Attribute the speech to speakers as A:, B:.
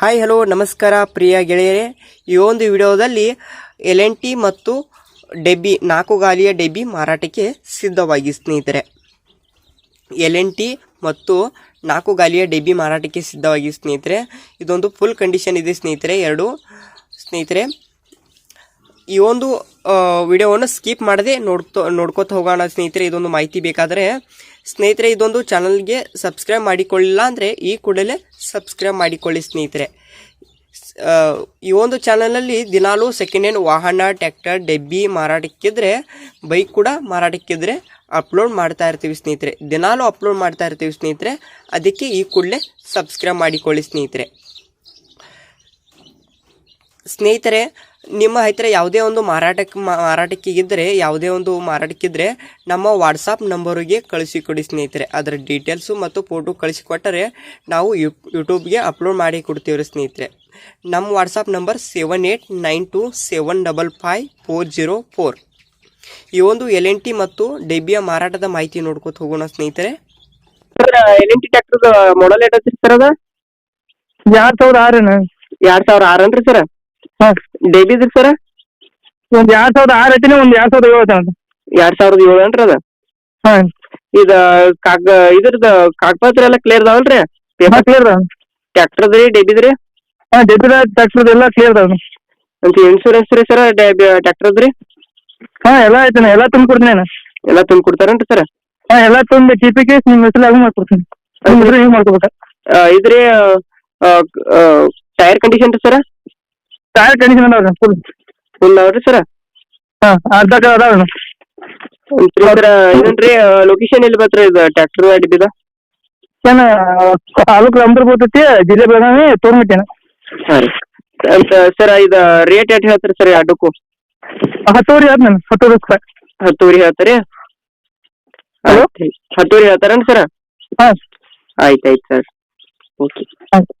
A: Hi hello ನಮಸ್ಕಾರ, ಪ್ರಿಯ ಗೆಳೆಯರೇ. ಈ ಒಂದು ವಿಡಿಯೋದಲ್ಲಿ ಎಲ್ ಎನ್ ಟಿ ಮತ್ತು ಡೆಬ್ಬಿ ನಾಲ್ಕು ಗಾಲಿಯ ಡೆಬ್ಬಿ ಮಾರಾಟಕ್ಕೆ ಸಿದ್ಧವಾಗಿ ಸ್ನೇಹಿತರೆ. ಎಲ್ ಎನ್ ಟಿ ಮತ್ತು ನಾಲ್ಕು ಗಾಲಿಯ ಡೆಬ್ಬಿ ಮಾರಾಟಕ್ಕೆ ಸಿದ್ಧವಾಗಿ ಸ್ನೇಹಿತರೆ. ಇದೊಂದು ಫುಲ್ ಕಂಡೀಷನ್ ಇದೆ ಸ್ನೇಹಿತರೆ, ಎರಡು. ಸ್ನೇಹಿತರೆ ಈ ಒಂದು ವಿಡಿಯೋವನ್ನು ಸ್ಕಿಪ್ ಮಾಡದೆ ನೋಡ್ತಾ ನೋಡ್ಕೋತ ಹೋಗೋಣ ಸ್ನೇಹಿತರೆ, ಇದೊಂದು ಮಾಹಿತಿ ಬೇಕಾದರೆ. ಸ್ನೇಹಿತರೆ, ಇದೊಂದು ಚಾನಲ್ಗೆ ಸಬ್ಸ್ಕ್ರೈಬ್ ಮಾಡಿಕೊಳ್ಳಿಲ್ಲ ಅಂದರೆ ಈ ಕೂಡಲೇ ಸಬ್ಸ್ಕ್ರೈಬ್ ಮಾಡಿಕೊಳ್ಳಿ ಸ್ನೇಹಿತರೆ. ಈ ಒಂದು ಚಾನಲಲ್ಲಿ ದಿನಾಲೂ ಸೆಕೆಂಡ್ ಹ್ಯಾಂಡ್ ವಾಹನ ಟ್ಯಾಕ್ಟರ್ ಡೆಬ್ಬಿ ಮಾರಾಟಕ್ಕಿದ್ರೆ ಬೈಕ್ ಕೂಡ ಮಾರಾಟಕ್ಕಿದ್ರೆ ಅಪ್ಲೋಡ್ ಮಾಡ್ತಾ ಇರ್ತೀವಿ ಸ್ನೇಹಿತರೆ. ದಿನಾಲೂ ಅಪ್ಲೋಡ್ ಮಾಡ್ತಾ ಇರ್ತೀವಿ ಸ್ನೇಹಿತರೆ. ಅದಕ್ಕೆ ಈ ಕೂಡಲೇ ಸಬ್ಸ್ಕ್ರೈಬ್ ಮಾಡಿಕೊಳ್ಳಿ ಸ್ನೇಹಿತರೆ. ಸ್ನೇಹಿತರೆ ನಿಮ್ಮ ಹತ್ತಿರ ಯಾವುದೇ ಒಂದು ಮಾರಾಟಕ್ಕೆ ಮಾರಾಟಕ್ಕಿಗಿದ್ದರೆ ಯಾವುದೇ ಒಂದು ಮಾರಾಟಕ್ಕಿದ್ರೆ ನಮ್ಮ ವಾಟ್ಸಪ್ ನಂಬರಿಗೆ ಕಳಿಸಿಕೊಡಿ ಸ್ನೇಹಿತರೆ. ಅದರ ಡೀಟೇಲ್ಸು ಮತ್ತು ಫೋಟೋ ಕಳಿಸಿಕೊಟ್ಟರೆ ನಾವು ಯು ಯೂಟ್ಯೂಬ್ಗೆ ಅಪ್ಲೋಡ್ ಮಾಡಿ ಕೊಡ್ತೀವಿ ಸ್ನೇಹಿತರೆ. ನಮ್ಮ WhatsApp number seven eight nine two seven double five four zero four ಈ ಒಂದು ಎಲ್ ಎನ್ ಟಿ ಮತ್ತು ಡೆಬಿಯ ಮಾರಾಟದ ಮಾಹಿತಿ ನೋಡ್ಕೊತ ಹೋಗೋಣ ಸ್ನೇಹಿತರೆ. Sir L N T tractor model eight sir ಅದ?
B: ಎರಡ್ ಸಾವಿರದ ಆರೇನ
A: ಎರಡು ಸಾವಿರ ಆರನ್ರಿ ಸರ್?
B: ಹಾಂ
A: ಡೆಬ್ಬಿ ಇದ್ರಿ ಸರ್
B: ಒಂದ್ ಎರಡ್ ಸಾವಿರದ ಆರು ಐತಿ ಒಂದ್ ಎರಡ್ ಸಾವಿರದ ಏಳು ಐತನ
A: ಎರಡ್ ಸಾವಿರದ ಏಳು ಏನ್ರಿ ಅದ?
B: ಹಾಂ.
A: ಇದ ಕಾಗ ಇದ್ರದ ಕಾಗಪತ್ರ ಎಲ್ಲ ಕ್ಲಿಯರ್ ಅದಾವಲ್ರಿ
B: ಪೇಪರ್ ಕ್ಲಿಯರ್ ಅದಾವ.
A: ಟ್ರ್ಯಾಕ್ಟರ್ದ್ರಿ ಡೆಬಿದ್ರಿ
B: ಹಾಂ ಡೆಬಿದ ಎಲ್ಲ ಕ್ಲಿಯರ್ ಅದಾವ
A: ಅಂತ ಇನ್ಶೂರೆನ್ಸ್ ರೀ ಸರ್ ರೀ
B: ಹಾಂ ಎಲ್ಲ ಐತನ ಎಲ್ಲ ತುಂಬ ಕೊಡ್ತೀನಿ ನಾನು
A: ಎಲ್ಲ ತುಂಬ ಕೊಡ್ತಾರೇನ್ರಿ ಸರ್
B: ಹಾಂ ಎಲ್ಲ ತುಂಬ ಟಿ ಪಿ ಕೇಸ್ ನಿಮ್ಮ ಹೆಸರು ಅದು ಮಾಡ್ಕೊಡ್ತೀನಿ. ನಿಮ್ಮ ಹೆಸರು ಹಿಂಗೆ ಮಾಡ್ಕೊಬೇಕ
A: ಇದ್ರಿ ಟೈರ್ ಕಂಡೀಷನ್ ರೀ ಸರ್
B: ಟೈರ್ ಕಂಡೀಷನ್ ಅದಾವ ಫುಲ್
A: ಫುಲ್ ಅವ್ರಿ ಸರ್
B: ಹಾಂ ಅರ್ಧ ಅದಾವ
A: ಸರ್ ಇದನ್ರಿ ಲೊಕೇಶನ್ ಎಲ್ಲಿ ಬರ್ತಾರೆ ಇದು ಟ್ರ್ಯಾಕ್ಟರ್ ಡೆಬಿದ
B: ಏನು ತಾಲೂಕು ಅಮೃತ ಬರ್ತೈತಿ ಜಿಲ್ಲೆ ಬೆಳಗಾವಿ ತೋರ್ಮಿಟ್ಟೇನ
A: ಹಾಂ ರೀ. ಸರ್ ಇದು ರೇಟ್ ಎಷ್ಟು ಹೇಳ್ತೀರಿ ಸರ್ ಎರಡಕ್ಕೂ
B: ಹತ್ತುವರೆ ಆದ್ ನಾನು ಹತ್ತುವರೆ ರೂಪಾಯಿ
A: ಹತ್ತುವರೆ ಹೇಳ್ತಾರೆ
B: ಹಲೋ
A: ಹತ್ತುವರೆ ಹೇಳ್ತಾರೇನು ಸರ್
B: ಹಾಂ.
A: ಆಯ್ತು ಆಯ್ತು ಸರ್ ಓಕೆ
B: ಆಯ್ತು.